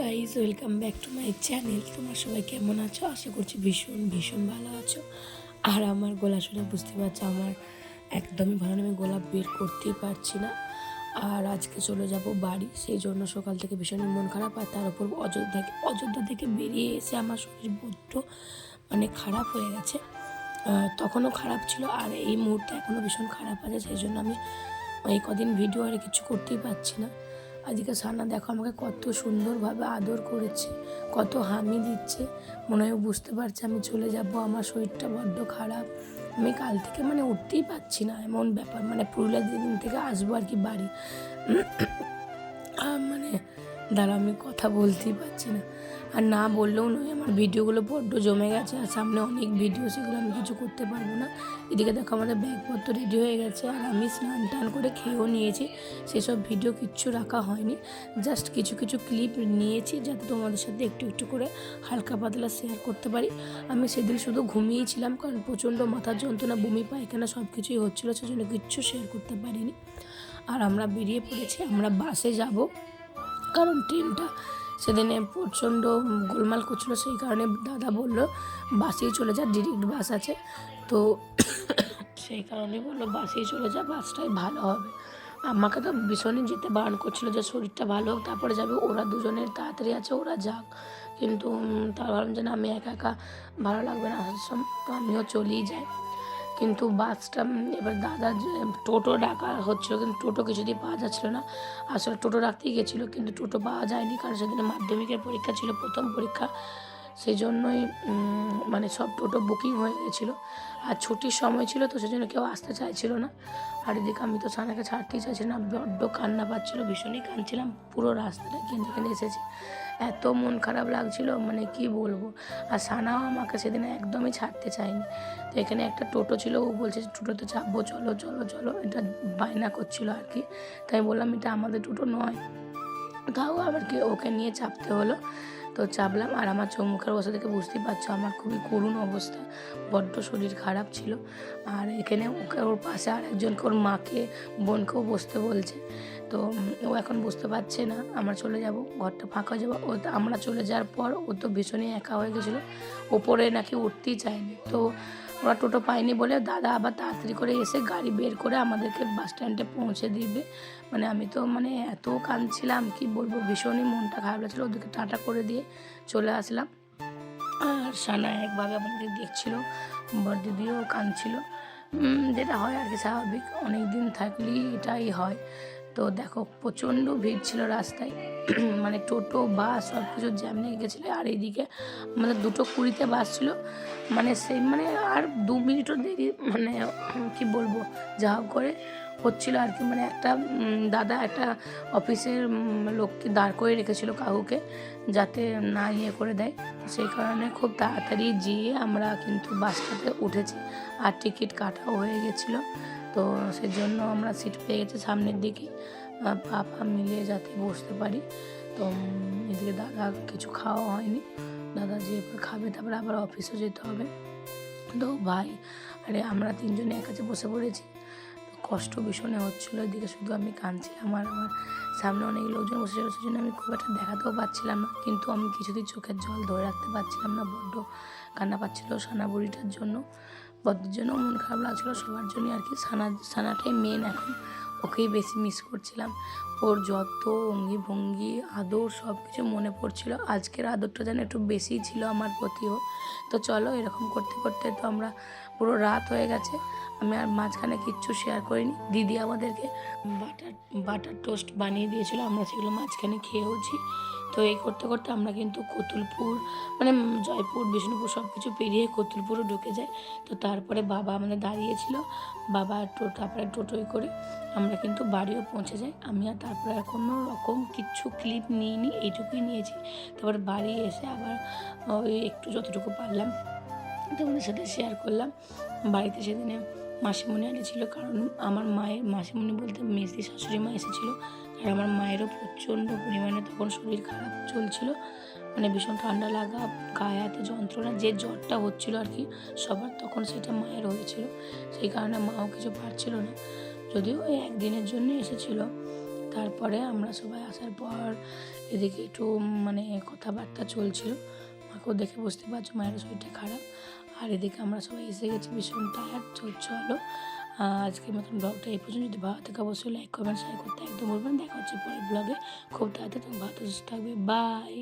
Guys welcome back to my channel তোমরা সবাই কেমন আছো? আশা করছি ভীষণ ভীষণ ভালো আছো। আর আমার গলা শুনে বুঝতে পারছ, আমার একদমই ভালো আমি গোলাপ বের করতেই পারছি না। আর আজকে চলে যাব বাড়ি, সেই জন্য সকাল থেকে ভীষণ মন খারাপ, আর তার উপর অযোধ্যা অযোধ্যা থেকে বেরিয়ে এসে আমার শরীর বড্ড মানে খারাপ হয়ে গেছে। তখনও খারাপ ছিল, আর এই মুহূর্তে এখনও ভীষণ খারাপ আছে, সেই জন্য আমি এই কদিন ভিডিও আর কিছু করতেই পারছি না। আজকে সানা দেখো আমাকে কত সুন্দরভাবে আদর করেছে, কত হামি দিচ্ছে। মনে হয় বুঝতে পারছে আমি চলে যাব, আমার শরীরটা বড্ড খারাপ। আমি কাল থেকে মানে উঠতেই পারছি না, এমন ব্যাপার। মানে পুরুলিয়ার দিন থেকে আসব আর কি বাড়ি। মানে দাঁড়া আমি কথা বলতেই পারছি না। আর না বললেও নয়, আমার ভিডিওগুলো বড্ড জমে গেছে আর সামনে অনেক ভিডিও, সেগুলো আমি কিছু করতে পারব না। এদিকে দেখো, আমাদের ব্যাগপত্র রেডি হয়ে গেছে আর আমি স্নান টান করে খেয়েও নিয়েছি, সেসব ভিডিও কিচ্ছু রাখা হয়নি। জাস্ট কিছু কিছু ক্লিপ নিয়েছি যাতে তোমাদের সাথে একটু একটু করে হালকা পাতলা শেয়ার করতে পারি। আমি সেদিন শুধু ঘুমিয়েছিলাম কারণ প্রচণ্ড মাথার যন্ত্রণা, বমি, পায়খানা সব কিছুই হচ্ছিল, সেজন্য কিচ্ছু শেয়ার করতে পারিনি। আর আমরা বেরিয়ে পড়েছি, আমরা বাসে যাব। কারণ ট্রেনটা সেদিনে প্রচণ্ড গোলমাল করছিল, সেই কারণে দাদা বলল, বাসেই চলে যা ডিরেক্ট বাস আছে। তো সেই কারণে বলল, বাসেই চলে যা, বাসটাই ভালো হবে। আমাকে তো ভীষণই যেতে বারণ করছিল যে শরীরটা ভালো হোক, তারপরে যাবে, ওরা দুজনের তাড়াতাড়ি আছে, ওরা যাক। কিন্তু তার ভাবলাম যে না, আমি একা একা ভালো লাগবে না আসার সময় তো আমিও চলেই যাই। কিন্তু বাসটা এবার দাদা টোটো ডাকা হচ্ছিল, কিন্তু টোটো কিছুতেই পাওয়া যাচ্ছিল না। আসলে টোটো ডাকতেই গেছিল, কিন্তু টোটো পাওয়া যায়নি, কারণ সেদিনে মাধ্যমিকের পরীক্ষা ছিল, প্রথম পরীক্ষা। সেই জন্যই মানে সব টোটো বুকিং হয়ে গেছিল আর ছুটির সময় ছিল তো সেজন্য কেউ আসতে চাইছিল না। আর এদিকে আমি তো সানাকে ছাড়তেই চাইছি না বড্ড কান্না পাচ্ছিলো, ভীষণই কাঁদছিলাম পুরো রাস্তাটা কেঁদে কেঁদে এসেছি। এত মন খারাপ লাগছিল মানে কি বলব? আর সানাও আমাকে সেদিন একদমই ছাড়তে চায়নি। তো এখানে একটা টোটো ছিল, ও বলছে টোটোতে চাপবো, চলো চলো চলো, এটা বায়না করছিল আর কি। তাই বললাম এটা আমাদের টোটো নয়। তাও আবার কি ওকে নিয়ে চাপতে হলো। তো চাপলাম আর আমার চোখ মুখের অবস্থা থেকে বুঝতেই পারছ, আমার খুবই করুণ অবস্থা। বড্ড শরীর খারাপ ছিল। আর এখানে ওকে ওর পাশে আর একজনকে ওর মাকে, বোনকেও বসতে বলছে। তো ও এখন বুঝতে পারছে না, আমরা চলে যাব, ঘরটা ফাঁকা যাব। ও আমরা চলে যাওয়ার পর ও তো ভীষণই একা হয়ে গেছিল। ওপরে নাকি উঠতেই চায়নি। তো ওরা টোটো পায়নি বলে দাদা আবার তাড়াতাড়ি করে এসে গাড়ি বের করে আমাদেরকে বাস স্ট্যান্ডে পৌঁছে দিবে। মানে আমি তো মানে এত কাঁদছিলাম, কি বলব, ভীষণই মনটা খারাপ লাগছিল। ওদেরকে টাটা করে দিয়ে চলে আসলাম। আর সানা একভাবে আমাদের দেখছিল বড় দিদিও কাঁদছিল। যেটা হয় আর কি স্বাভাবিক। অনেক দিন থাকলেই এটাই হয়। তো দেখো, প্রচণ্ড ভিড় ছিল রাস্তায়। মানে টোটো, বাস সব কিছু জ্যাম লেগে গেছিল। আর এইদিকে আমাদের দুটো কুড়িতে বাস ছিল। মানে সেই মানে আর দু মিনিটও দেরি মানে কি বলব, যা করে হচ্ছিল আর কি। মানে একটা দাদা একটা অফিসের লোককে দাঁড় করে রেখেছিল কাকুকে, যাতে না ইয়ে করে দেয়। সেই কারণে খুব তাড়াতাড়ি যেয়ে আমরা কিন্তু বাসটাতে উঠেছি। আর টিকিট কাটাও হয়ে গেছিল। তো সেজন্য আমরা সিট পেয়ে গেছি সামনের দিকে। পা পা মিলিয়ে যাতে বসতে পারি। তো এদিকে দাদা কিছু খাওয়া হয়নি। দাদা যে খাবে, তারপরে আবার অফিসে যেতে হবে। তো ভাই, আরে আমরা তিনজনে এক কাছে বসে পড়েছি। কষ্ট ভীষণে হচ্ছিল। এদিকে শুধু আমি কাঁদছিলাম আর আমার সামনে অনেক লোকজন বসেছিল সেজন্য আমি খুব একটা দেখাতেও পাচ্ছিলাম না। কিন্তু আমি কিছুতেই চোখের জল ধরে রাখতে পারছিলাম না, বড্ড কান্না পাচ্ছিল সানা বুড়িটার জন্য। বদ্রের জন্য মন খারাপ লাগছিল, সবার জন্যই আর কি। সানা, সানাটাই মেন এখন। ওকেই বেশি মিস করছিলাম। ওর যত অঙ্গি ভঙ্গি, আদর সব কিছু মনে পড়ছিল। আজকের আদরটা যেন একটু বেশি ছিল আমার প্রতিও। তো চলো এরকম করতে করতে তো আমরা পুরো রাত হয়ে গেছে। আমি আর মাঝখানে কিচ্ছু শেয়ার করিনি। দিদি আমাদেরকে বাটার বাটার টোস্ট বানিয়ে দিয়েছিল। আমরা সেগুলো মাঝখানে খেয়েওছি। তো এই করতে করতে আমরা কিন্তু কতুলপুর মানে জয়পুর, বিষ্ণুপুর সব কিছু পেরিয়ে কতুলপুরও ঢুকে যাই। তো তারপরে বাবা আমাদের দাঁড়িয়েছিল। বাবা টো তারপরে টোটোয় করে আমরা কিন্তু বাড়িও পৌঁছে যাই। আমি আর তারপরে আর কোনো রকম কিচ্ছু ক্লিপ নিইনি, এইটুকুই নিয়েছি। তারপরে বাড়ি এসে আবার ওই একটু যতটুকু পারলাম তোমাদের সাথে শেয়ার করলাম। বাড়িতে সেদিনে মাসিমণি এনেছিল, কারণ আমার মায়ের, মাসিমণি বলতে মেসি শাশুড়ি মা এসেছিল। আর আমার মায়েরও প্রচণ্ড পরিমাণে তখন শরীর খারাপ চলছিল। মানে ভীষণ ঠান্ডা লাগা, গায়ে হাতে যন্ত্রণা, যে জ্বরটা হচ্ছিল আর কি, সবার তখন সেটা মায়ের হয়েছিল। সেই কারণে মাও কিছু পারছিল না। যদিও ওই একদিনের জন্য এসেছিল। তারপরে আমরা সবাই আসার পর এদিকে একটু মানে কথাবার্তা চলছিল। মাকেও দেখে বুঝতে পারছ মায়ের শরীরটা খারাপ। আর এদিকে আমরা সবাই এসে গেছি, ভীষণ টায়ার্ড চলো আজকের মতন ব্লগটা এই পর্যন্ত যদি ভালো থাকে অবশ্যই লাইক কমেন্ট শেয়ার করতে একদম বলবেন দেখা হচ্ছে পরের ব্লগে খুব তাড়াতাড়ি ভালো সুস্থ থাকবে। বাই